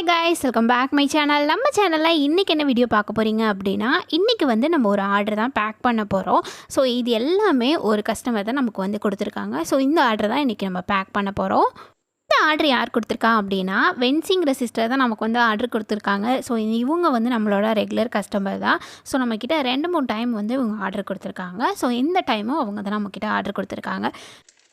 Hi guys welcome back my channel நம்ம சேனலில் இன்றைக்கி என்ன வீடியோ பார்க்க போகிறீங்க அப்படின்னா இன்றைக்கி வந்து நம்ம ஒரு ஆர்டர் தான் பேக் பண்ண போகிறோம் ஸோ இது எல்லாமே ஒரு கஸ்டமர் தான் நமக்கு வந்து கொடுத்துருக்காங்க. ஸோ இந்த ஆர்டர் தான் இன்றைக்கி நம்ம பேக் பண்ண போகிறோம் இந்த ஆர்டர் யார் கொடுத்துருக்கா அப்படின்னா வென்சிங்கிற சிஸ்டர் தான் நமக்கு வந்து ஆர்டர் கொடுத்துருக்காங்க. ஸோ இவங்க வந்து நம்மளோட ரெகுலர் கஸ்டமர் தான். ஸோ நம்மக்கிட்ட ரெண்டு மூணு டைம் வந்து இவங்க ஆர்டர் கொடுத்துருக்காங்க. ஸோ இந்த டைமும் அவங்க தான் நம்மக்கிட்ட ஆர்டர் கொடுத்துருக்காங்க.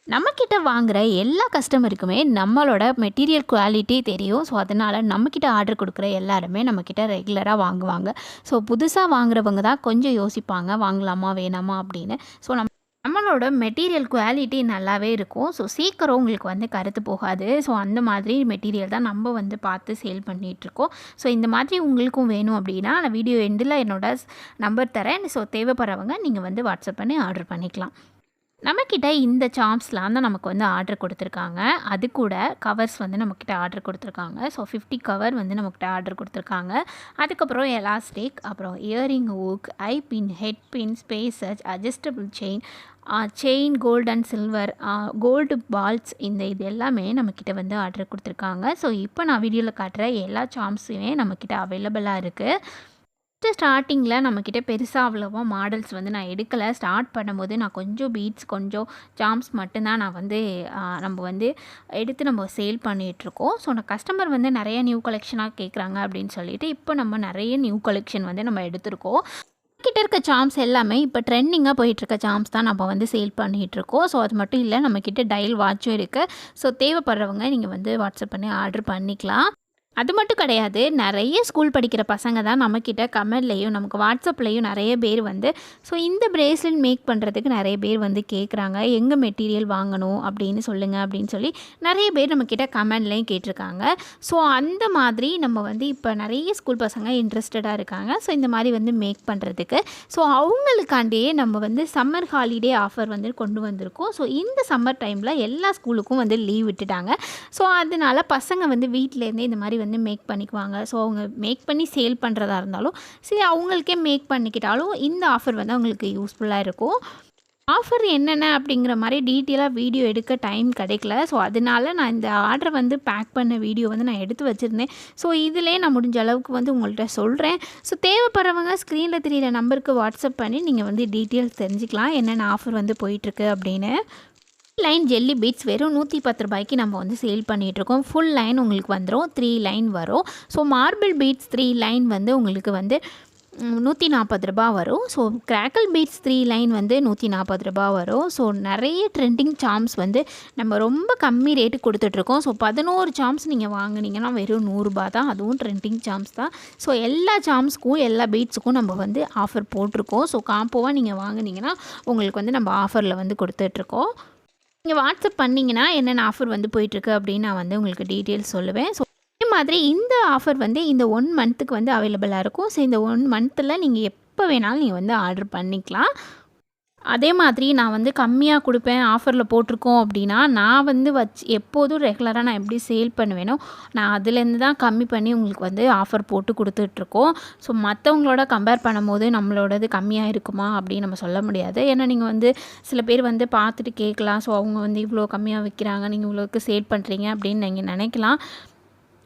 நம்மக்கிட்ட வாங்குகிற எல்லா கஸ்டமருக்குமே நம்மளோட மெட்டீரியல் குவாலிட்டி தெரியும். ஸோ அதனால் நம்மக்கிட்ட ஆர்டர் கொடுக்குற எல்லாருமே நம்மக்கிட்ட ரெகுலராக வாங்குவாங்க. ஸோ புதுசாக வாங்குறவங்க தான் கொஞ்சம் யோசிப்பாங்க. வாங்கலாமா வேணாமா அப்படின்னு. ஸோ நம்ம நம்மளோட மெட்டீரியல் குவாலிட்டி நல்லாவே இருக்கும். ஸோ சீக்கிரம் உங்களுக்கு வந்து கருத்து போகாது. ஸோ அந்த மாதிரி மெட்டீரியல் தான் நம்ம வந்து பார்த்து சேல் பண்ணிகிட்ருக்கோம் ஸோ இந்த மாதிரி உங்களுக்கும் வேணும் அப்படின்னா நான் வீடியோ எண்டில் என்னோட நம்பர் தரேன். ஸோ தேவைப்படுறவங்க நீங்கள் வந்து வாட்ஸ்அப் பண்ணி ஆர்டர் பண்ணிக்கலாம். நம்மக்கிட்ட இந்த சாம்ஸ்லாம் தான் நமக்கு வந்து ஆர்டர் கொடுத்துருக்காங்க. அது கூட கவர்ஸ் வந்து நம்மக்கிட்ட ஆர்டர் கொடுத்துருக்காங்க. ஸோ ஃபிஃப்டி கவர் வந்து நம்மக்கிட்ட ஆர்டர் கொடுத்துருக்காங்க. அதுக்கப்புறம் எலாஸ்டிக் அப்புறம் earring hook eye pin head pin spaces adjustable chain chain gold and silver gold balls இந்த இது எல்லாமே நம்மக்கிட்ட வந்து ஆர்டர் கொடுத்துருக்காங்க. ஸோ இப்போ நான் வீடியோவில் காட்டுற எல்லா சாம்ஸுமே நம்மக்கிட்ட அவைலபிளாக இருக்குது ஃபஸ்ட்டு ஸ்டார்டிங்கில் நம்மக்கிட்ட பெருசாக அவ்வளோவா மாடல்ஸ் வந்து நான் எடுக்கலை. ஸ்டார்ட் பண்ணும்போது நான் கொஞ்சம் பீட்ஸ் கொஞ்சம் ஜாம்ஸ் மட்டும்தான் நான் வந்து நம்ம வந்து எடுத்து நம்ம சேல் பண்ணிகிட்ருக்கோம் ஸோ நான் கஸ்டமர் வந்து நிறைய நியூ கலெக்ஷனாக கேட்குறாங்க அப்படின்னு சொல்லிட்டு இப்போ நம்ம நிறைய நியூ கலெக்ஷன் வந்து நம்ம எடுத்திருக்கோம். கிட்ட இருக்க சாம்ஸ் எல்லாமே இப்போ ட்ரெண்டிங்காக போயிட்டுருக்க சாம்ஸ் தான் நம்ம வந்து சேல் பண்ணிகிட்ருக்கோம் ஸோ அது மட்டும் இல்லை நம்மக்கிட்ட டயல் வாட்சும் இருக்குது ஸோ தேவைப்படுறவங்க நீங்கள் வந்து வாட்ஸ்அப் பண்ணி ஆர்டர் பண்ணிக்கலாம். அது மட்டும் கிடையாது நிறைய ஸ்கூல் படிக்கிற பசங்க தான் நம்மக்கிட்ட கமெண்ட்லேயும் நமக்கு வாட்ஸ்அப்லேயும் நிறைய பேர் வந்து ஸோ இந்த பிரேஸ்லெட் மேக் பண்ணுறதுக்கு நிறைய பேர் வந்து கேட்குறாங்க எங்கே மெட்டீரியல் வாங்கணும் அப்படின்னு சொல்லுங்கள் அப்படின்னு சொல்லி நிறைய பேர் நம்மக்கிட்ட கமெண்ட்லேயும் கேட்டிருக்காங்க. ஸோ அந்த மாதிரி நம்ம வந்து இப்போ நிறைய ஸ்கூல் பசங்க இன்ட்ரெஸ்டடாக இருக்காங்க. ஸோ இந்த மாதிரி வந்து மேக் பண்ணுறதுக்கு ஸோ அவங்களுக்காண்டியே நம்ம வந்து சம்மர் ஹாலிடே ஆஃபர் வந்து கொண்டு வந்திருக்கோம். ஸோ இந்த சம்மர் டைமில் எல்லா ஸ்கூலுக்கும் வந்து லீவ் விட்டுட்டாங்க. ஸோ அதனால் பசங்க வந்து வீட்டிலேருந்தே இந்த மாதிரி வந்து மேக் பண்ணிக்குவாங்க. ஸோ அவங்க மேக் பண்ணி சேல் பண்ணுறதா இருந்தாலும் சரி அவங்களுக்கே மேக் பண்ணிக்கிட்டாலும் இந்த ஆஃபர் வந்து அவங்களுக்கு யூஸ்ஃபுல்லாக இருக்கும். ஆஃபர் என்னென்ன அப்படிங்கிற மாதிரி டீட்டெயிலாக வீடியோ எடுக்க டைம் கிடைக்கல. ஸோ அதனால நான் இந்த ஆர்டரை வந்து பேக் பண்ண வீடியோ வந்து நான் எடுத்து வச்சுருந்தேன். ஸோ இதிலே நான் முடிஞ்ச அளவுக்கு வந்து உங்கள்கிட்ட சொல்கிறேன் ஸோ தேவைப்படுறவங்க ஸ்க்ரீனில் தெரியிற நம்பருக்கு வாட்ஸ்அப் பண்ணி நீங்கள் வந்து டீட்டெயில்ஸ் தெரிஞ்சுக்கலாம். என்னென்ன ஆஃபர் வந்து போயிட்டுருக்கு அப்படின்னு. லைன் ஜெல்லி பீட்ஸ் வெறும் நூற்றி பத்து ரூபாய்க்கு நம்ம வந்து சேல் பண்ணிகிட்ருக்கோம் ஃபுல் லைன் உங்களுக்கு வந்துடும் த்ரீ லைன் வரும். So marble beads three line வந்து உங்களுக்கு வந்து நூற்றி நாற்பது ரூபா வரும். So crackle beads three line வந்து நூற்றி நாற்பது ரூபா வரும். ஸோ நிறைய ட்ரெண்டிங் சாம்ஸ் வந்து நம்ம ரொம்ப கம்மி ரேட்டு கொடுத்துட்ருக்கோம் ஸோ பதினோரு சாம்ஸ் நீங்கள் வாங்கினீங்கன்னா வெறும் நூறுரூபா தான். அதுவும் ட்ரெண்டிங் சாம்ஸ் தான். ஸோ எல்லா சாம்ஸ்க்கும் எல்லா பீட்ஸுக்கும் நம்ம வந்து ஆஃபர் போட்டிருக்கோம். ஸோ காம்போவாக நீங்கள் வாங்கினீங்கன்னா உங்களுக்கு வந்து நம்ம ஆஃபரில் வந்து கொடுத்துட்ருக்கோம் நீங்கள் வாட்ஸ்அப் பண்ணிங்கன்னா என்னென்ன ஆஃபர் வந்து போயிட்டுருக்கு அப்படின்னு நான் வந்து உங்களுக்கு டீட்டெயில்ஸ் சொல்லுவேன். ஸோ அதே மாதிரி இந்த ஆஃபர் வந்து இந்த ஒன் மந்த்துக்கு வந்து அவைலபிளாக இருக்கும். ஸோ இந்த ஒன் மந்த்தில் நீங்கள் எப்போ வேணாலும் நீங்கள் வந்து ஆர்டர் பண்ணிக்கலாம். அதே மாதிரி நான் வந்து கம்மியாக கொடுப்பேன் ஆஃபரில் போட்டிருக்கோம் அப்படின்னா நான் வந்து வச்சு எப்போதும் ரெகுலராக நான் எப்படி சேல் பண்ணுவேனோ நான் அதுலேருந்து தான் கம்மி பண்ணி உங்களுக்கு வந்து ஆஃபர் போட்டு கொடுத்துட்ருக்கோம். ஸோ மற்றவங்களோட கம்பேர் பண்ணும்போது நம்மளோடது கம்மியாக இருக்குமா அப்படின்னு நம்ம சொல்ல முடியாது. ஏன்னா நீங்கள் வந்து சில பேர் வந்து பார்த்துட்டு கேட்கலாம். ஸோ அவங்க வந்து இவ்வளோ கம்மியாக விற்கிறாங்க நீங்கள் இவ்வளோக்கு சேல் பண்ணுறீங்க அப்படின்னு நீங்கள் நினைக்கலாம்.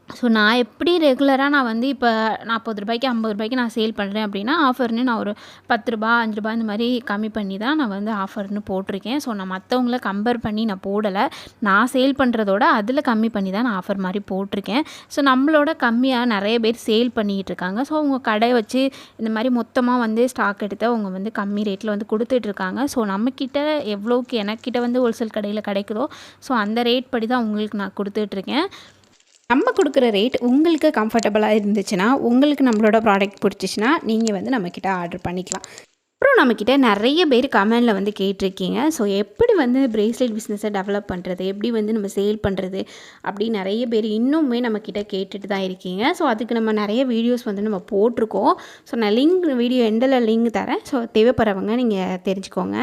ஸோ நான் எப்படி ரெகுலராக நான் வந்து இப்போ நாற்பது ரூபாய்க்கு ஐம்பது ரூபாய்க்கு நான் சேல் பண்ணுறேன் அப்படின்னா ஆஃபர்னு நான் ஒரு பத்து ரூபா அஞ்சு ரூபா இந்த மாதிரி கம்மி பண்ணி தான் நான் வந்து ஆஃபர்னு போட்டிருக்கேன். ஸோ நான் மற்றவங்கள கம்பேர் பண்ணி நான் போடலை. நான் சேல் பண்ணுறதோட அதில் கம்மி பண்ணி தான் நான் ஆஃபர் மாதிரி போட்டிருக்கேன். ஸோ நம்மளோட கம்மியாக நிறைய பேர் சேல் பண்ணிகிட்டு இருக்காங்க. ஸோ அவங்க கடை வச்சு இந்த மாதிரி மொத்தமாக வந்து ஸ்டாக் எடுத்து அவங்க வந்து கம்மி ரேட்டில் வந்து கொடுத்துட்ருக்காங்க ஸோ நம்மக்கிட்ட எவ்வளோக்கு எனக்கிட்ட வந்து ஹோல்சேல் கடையில் கிடைக்குதோ ஸோ அந்த ரேட் படி தான் உங்களுக்கு நான் கொடுத்துட்ருக்கேன் நம்ம கொடுக்குற ரேட் உங்களுக்கு கம்ஃபர்டபுளாக இருந்துச்சுன்னா உங்களுக்கு நம்மளோட ப்ராடக்ட் பிடிச்சிச்சின்னா நீங்கள் வந்து நம்மக்கிட்ட ஆர்டர் பண்ணிக்கலாம். அப்புறம் நம்மக்கிட்ட நிறைய பேர் கமெண்டில் வந்து கேட்டிருக்கீங்க. ஸோ எப்படி வந்து பிரேஸ்லெட் பிஸ்னஸை டெவலப் பண்ணுறது எப்படி வந்து நம்ம சேல் பண்ணுறது அப்படி நிறைய பேர் இன்னுமே நம்மக்கிட்ட கேட்டுட்டு தான் இருக்கீங்க. ஸோ அதுக்கு நம்ம நிறைய வீடியோஸ் வந்து நம்ம போட்டிருக்கோம். ஸோ நான் லிங்க் வீடியோ எண்டில் லிங்க் தரேன். ஸோ தேவைப்படுறவங்க நீங்கள் தெரிஞ்சுக்கோங்க.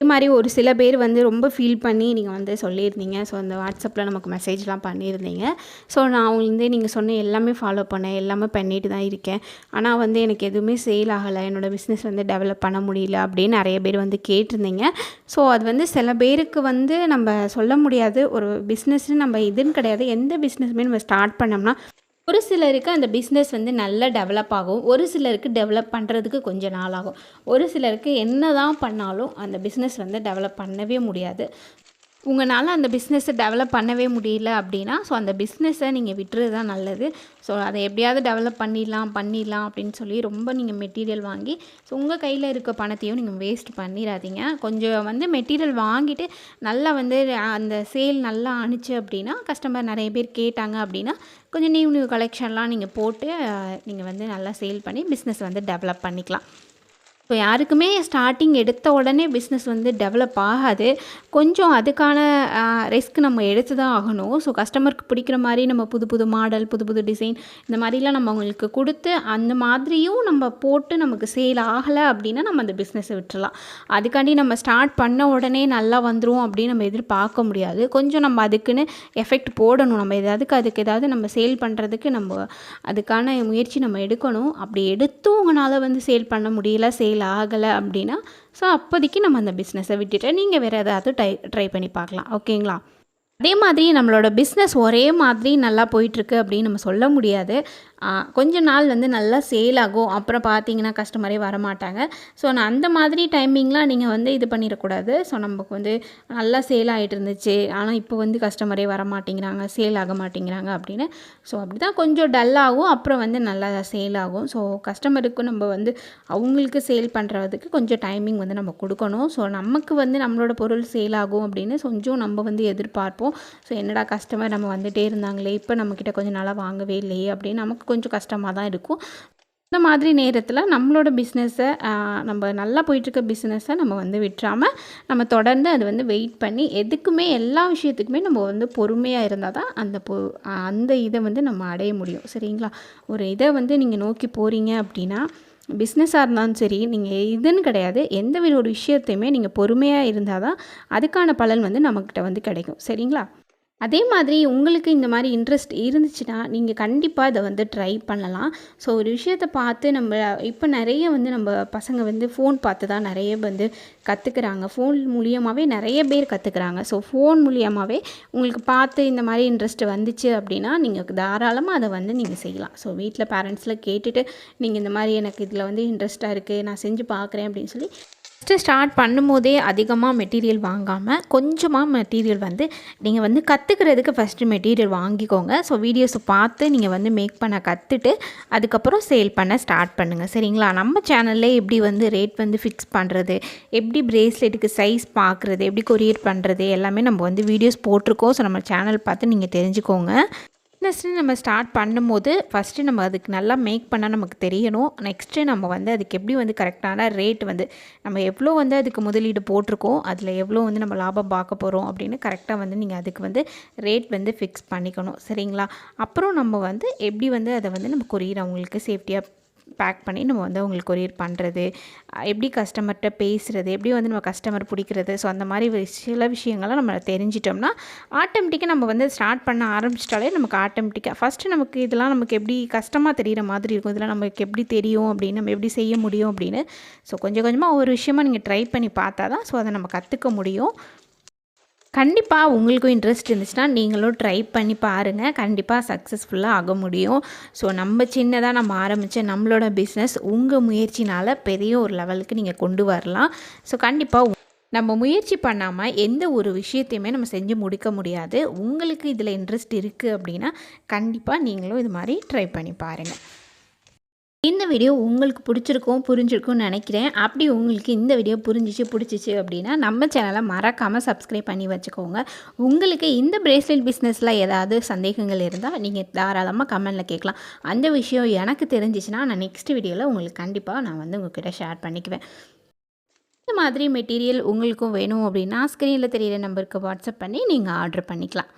இது மாதிரி ஒரு சில பேர் வந்து ரொம்ப ஃபீல் பண்ணி நீங்கள் வந்து சொல்லியிருந்தீங்க. ஸோ அந்த வாட்ஸ்அப்பில் நமக்கு மெசேஜ்லாம் பண்ணியிருந்தீங்க. ஸோ நான் வந்து நீங்கள் சொன்ன எல்லாமே ஃபாலோ பண்ணேன். எல்லாமே பண்ணிட்டு தான் இருக்கேன். ஆனால் வந்து எனக்கு எதுவுமே சேல் ஆகலை. என்னோடய பிஸ்னஸ் வந்து டெவலப் பண்ண முடியல அப்படின்னு நிறைய பேர் வந்து கேட்டிருந்தீங்க. ஸோ அது வந்து சில பேருக்கு வந்து நம்ம சொல்ல முடியாது. ஒரு பிஸ்னஸ்னு நம்ம இதுன்னு கிடையாது. எந்த பிஸ்னஸுமே நம்ம ஸ்டார்ட் பண்ணோம்னா ஒரு சிலருக்கு அந்த பிஸ்னஸ் வந்து நல்லா டெவலப் ஆகும். ஒரு சிலருக்கு டெவலப் பண்ணுறதுக்கு கொஞ்சம் நாள் ஆகும். ஒரு சிலருக்கு என்ன தான் பண்ணாலும் அந்த பிஸ்னஸ் வந்து டெவலப் பண்ணவே முடியாது. உங்களால் அந்த பிஸ்னஸை டெவலப் பண்ணவே முடியல அப்படின்னா ஸோ அந்த பிஸ்னஸை நீங்கள் விட்டுறது தான் நல்லது. ஸோ அதை எப்படியாவது டெவலப் பண்ணிடலாம் பண்ணிடலாம் அப்படின்னு சொல்லி ரொம்ப நீங்கள் மெட்டீரியல் வாங்கி ஸோ உங்கள் கையில் இருக்க பணத்தையும் நீங்கள் வேஸ்ட் பண்ணிடாதீங்க. கொஞ்சம் வந்து மெட்டீரியல் வாங்கிட்டு நல்லா வந்து அந்த சேல் நல்லா அனுச்சு அப்படின்னா கஸ்டமர் நிறைய பேர் கேட்டாங்க அப்படின்னா கொஞ்சம் நியூ நியூ கலெக்ஷன்லாம் நீங்கள் போட்டு நீங்கள் வந்து நல்லா சேல் பண்ணி பிஸ்னஸ் வந்து டெவலப் பண்ணிக்கலாம். ஸோ யாருக்குமே ஸ்டார்டிங் எடுத்த உடனே பிஸ்னஸ் வந்து டெவலப் ஆகாது. கொஞ்சம் அதுக்கான ரிஸ்க் நம்ம எடுத்து தான் ஆகணும். ஸோ கஸ்டமருக்கு பிடிக்கிற மாதிரி நம்ம புது புது மாடல் புது புது டிசைன் இந்த மாதிரிலாம் நம்ம அவங்களுக்கு கொடுத்து அந்த மாதிரியும் நம்ம போட்டு நமக்கு சேல் ஆகலை அப்படின்னா நம்ம அந்த பிஸ்னஸை விட்டுறலாம். அதுக்காண்டி நம்ம ஸ்டார்ட் பண்ண உடனே நல்லா வந்துடும் அப்படின்னு நம்ம எதிர்பார்க்க முடியாது. கொஞ்சம் நம்ம அதுக்குன்னு எஃபெக்ட் போடணும். நம்ம எதாவது அதுக்கு ஏதாவது நம்ம சேல் பண்ணுறதுக்கு நம்ம அதுக்கான முயற்சி நம்ம எடுக்கணும். அப்படி எடுத்தும் உங்களால் வந்து சேல் பண்ண முடியல சேல் சேல் ஆகலை அப்படின்னா ஸோ அப்போதைக்கு நம்ம அந்த பிஸ்னஸை விட்டுட்டு நீங்கள் வேறு ஏதாவது ட்ரை ட்ரை பண்ணி பார்க்கலாம். ஓகேங்களா? அதே மாதிரி நம்மளோட பிஸ்னஸ் ஒரே மாதிரி நல்லா போயிட்டுருக்கு அப்படின்னு நம்ம சொல்ல முடியாது. கொஞ்ச நாள் வந்து நல்லா சேல் ஆகும். அப்புறம் பார்த்தீங்கன்னா கஸ்டமரே வரமாட்டாங்க. ஸோ நான் அந்த மாதிரி டைமிங்லாம் நீங்கள் வந்து இது பண்ணிடக்கூடாது. ஸோ நமக்கு வந்து நல்லா சேல் ஆகிட்டு இருந்துச்சு. ஆனால் இப்போ வந்து கஸ்டமரே வர மாட்டேங்கிறாங்க சேல் ஆக மாட்டேங்கிறாங்க அப்படின்னு. ஸோ அப்படி தான் கொஞ்சம் டல்லாகும் அப்புறம் வந்து நல்லா சேல் ஆகும். ஸோ கஸ்டமருக்கும் நம்ம வந்து அவங்களுக்கு சேல் பண்ணுறதுக்கு கொஞ்சம் டைமிங் வந்து நம்ம கொடுக்கணும். ஸோ நமக்கு வந்து நம்மளோட பொருள் சேல் ஆகும் அப்படின்னு கொஞ்சம் நம்ம வந்து எதிர்பார்ப்போம். ஸோ என்னடா கஸ்டமர் நம்ம வந்துகிட்டே இருந்தாங்களே இப்போ நம்மக்கிட்ட கொஞ்சம் நாளாக வாங்கவே இல்லையே அப்படின்னு நமக்கு கொஞ்சம் கஷ்டமாக தான் இருக்கும். இந்த மாதிரி நேரத்தில் நம்மளோட பிஸ்னஸை நம்ம நல்லா போயிட்டுருக்க பிஸ்னஸை நம்ம வந்து விட்டுறாமல் நம்ம தொடர்ந்து அது வந்து வெயிட் பண்ணி எதுக்குமே எல்லா விஷயத்துக்குமே நம்ம வந்து பொறுமையாக இருந்தால் தான் அந்த பொ அந்த இதை வந்து நம்ம அடைய முடியும். சரிங்களா? ஒரு இதை வந்து நீங்கள் நோக்கி போகிறீங்க அப்படின்னா பிஸ்னஸாக இருந்தாலும் சரி நீங்கள் இதுன்னு கிடையாது. எந்த ஒரு விஷயத்தையுமே நீங்கள் பொறுமையாக இருந்தால் தான் அதுக்கான பலன் வந்து நம்மக்கிட்ட வந்து கிடைக்கும். சரிங்களா? அதே மாதிரி உங்களுக்கு இந்த மாதிரி இன்ட்ரெஸ்ட் இருந்துச்சுன்னா நீங்கள் கண்டிப்பாக இதை வந்து ட்ரை பண்ணலாம். ஸோ ஒரு விஷயத்தை பார்த்து நம்ம இப்போ நிறைய வந்து நம்ம பசங்க வந்து ஃபோன் பார்த்து தான் நிறைய வந்து கற்றுக்குறாங்க ஃபோன் மூலியமாகவே நிறைய பேர் கற்றுக்குறாங்க ஸோ ஃபோன் மூலியமாகவே உங்களுக்கு பார்த்து இந்த மாதிரி இன்ட்ரெஸ்ட் வந்துச்சு அப்படின்னா நீங்கள் தாராளமாக அதை வந்து நீங்கள் செய்யலாம். ஸோ வீட்டில் பேரண்ட்ஸில் கேட்டுட்டு நீங்கள் இந்த மாதிரி எனக்கு இதில் வந்து இன்ட்ரெஸ்ட்டாக இருக்குது நான் செஞ்சு பார்க்குறேன் அப்படின்னு சொல்லி ஃபஸ்ட்டு ஸ்டார்ட் பண்ணும்போதே அதிகமாக மெட்டீரியல் வாங்காமல் கொஞ்சமாக மெட்டீரியல் வந்து நீங்கள் வந்து கற்றுக்கிறதுக்கு ஃபஸ்ட்டு மெட்டீரியல் வாங்கிக்கோங்க. ஸோ வீடியோஸை பார்த்து நீங்கள் வந்து மேக் பண்ண கற்றுட்டு அதுக்கப்புறம் சேல் பண்ண ஸ்டார்ட் பண்ணுங்கள் சரிங்களா? நம்ம சேனல்லே எப்படி வந்து ரேட் வந்து ஃபிக்ஸ் பண்ணுறது எப்படி ப்ரேஸ்லெட்டுக்கு சைஸ் பார்க்குறது எப்படி கொரியர் பண்ணுறது எல்லாமே நம்ம வந்து வீடியோஸ் போட்டிருக்கோம். ஸோ நம்ம சேனல் பார்த்து நீங்கள் தெரிஞ்சுக்கோங்க. பிஸ்னஸ்ன்னு நம்ம ஸ்டார்ட் பண்ணும்போது ஃபஸ்ட்டு நம்ம அதுக்கு நல்லா மேக் பண்ணால் நமக்கு தெரியணும். நெக்ஸ்ட்டு நம்ம வந்து அதுக்கு எப்படி வந்து கரெக்டான ரேட் வந்து நம்ம எவ்வளோ வந்து அதுக்கு முதலீடு போட்டிருக்கோம் அதில் எவ்வளோ வந்து நம்ம லாபம் பார்க்க போகிறோம் அப்படின்னு கரெக்டாக வந்து நீங்கள் அதுக்கு வந்து ரேட் வந்து ஃபிக்ஸ் பண்ணிக்கணும். சரிங்களா? அப்புறம் நம்ம வந்து எப்படி வந்து அதை வந்து நம்ம கொரியர் அவங்களுக்கு சேஃப்டியாக பேக் பண்ணி நம்ம வந்து அவங்களுக்கு கொரியர் பண்ணுறது எப்படி கஸ்டமர்கிட்ட பேசுகிறது எப்படி வந்து நம்ம கஸ்டமர் பிடிக்கிறது. ஸோ அந்த மாதிரி சில விஷயங்கள்லாம் நம்ம தெரிஞ்சிட்டோம்னா ஆட்டோமேட்டிக்காக நம்ம வந்து ஸ்டார்ட் பண்ண ஆரம்பிச்சிட்டாலே நமக்கு ஆட்டோமேட்டிக்காக ஃபஸ்ட்டு நமக்கு இதெல்லாம் நமக்கு எப்படி கஷ்டமாக தெரிகிற மாதிரி இருக்கும். இதெல்லாம் நமக்கு எப்படி தெரியும் அப்படின்னு நம்ம எப்படி செய்ய முடியும் அப்படின்னு. ஸோ கொஞ்சம் கொஞ்சமாக ஒவ்வொரு விஷயமாக நீங்கள் ட்ரை பண்ணி பார்த்தா தான் ஸோ அதை நம்ம கற்றுக்க முடியும். கண்டிப்பாக உங்களுக்கும் இன்ட்ரெஸ்ட் இருந்துச்சுன்னா நீங்களும் ட்ரை பண்ணி பாருங்கள் கண்டிப்பாக சக்ஸஸ்ஃபுல்லாக ஆக முடியும். ஸோ நம்ம சின்னதாக நம்ம ஆரம்பித்த நம்மளோட பிஸ்னஸ் உங்கள் முயற்சினால் பெரிய ஒரு லெவலுக்கு நீங்கள் கொண்டு வரலாம். ஸோ கண்டிப்பாக நம்ம முயற்சி பண்ணாமல் எந்த ஒரு விஷயத்தையுமே நம்ம செஞ்சு முடிக்க முடியாது. உங்களுக்கு இதில் இன்ட்ரெஸ்ட் இருக்குது அப்படின்னா கண்டிப்பாக நீங்களும் இது மாதிரி ட்ரை பண்ணி பாருங்கள் இந்த வீடியோ உங்களுக்கு பிடிச்சிருக்கும் புரிஞ்சிருக்கும்னு நினைக்கிறேன். அப்படி உங்களுக்கு இந்த வீடியோ புரிஞ்சிச்சு பிடிச்சிச்சு அப்படின்னா நம்ம சேனலை மறக்காமல் சப்ஸ்கிரைப் பண்ணி வச்சுக்கோங்க. உங்களுக்கு இந்த பிரேஸ்லெட் பிஸ்னஸில் ஏதாவது சந்தேகங்கள் இருந்தால் நீங்கள் தாராளமாக கமெண்டில் கேட்கலாம். அந்த விஷயம் எனக்கு தெரிஞ்சிச்சுன்னா நான் நெக்ஸ்ட் வீடியோவில் உங்களுக்கு கண்டிப்பாக நான் வந்து உங்ககிட்ட ஷேர் பண்ணிக்குவேன். இந்த மாதிரி மெட்டீரியல் உங்களுக்கும் வேணும் அப்படின்னா ஸ்க்ரீனில் தெரியிற நம்பருக்கு வாட்ஸ்அப் பண்ணி நீங்கள் ஆர்டர் பண்ணிக்கலாம்.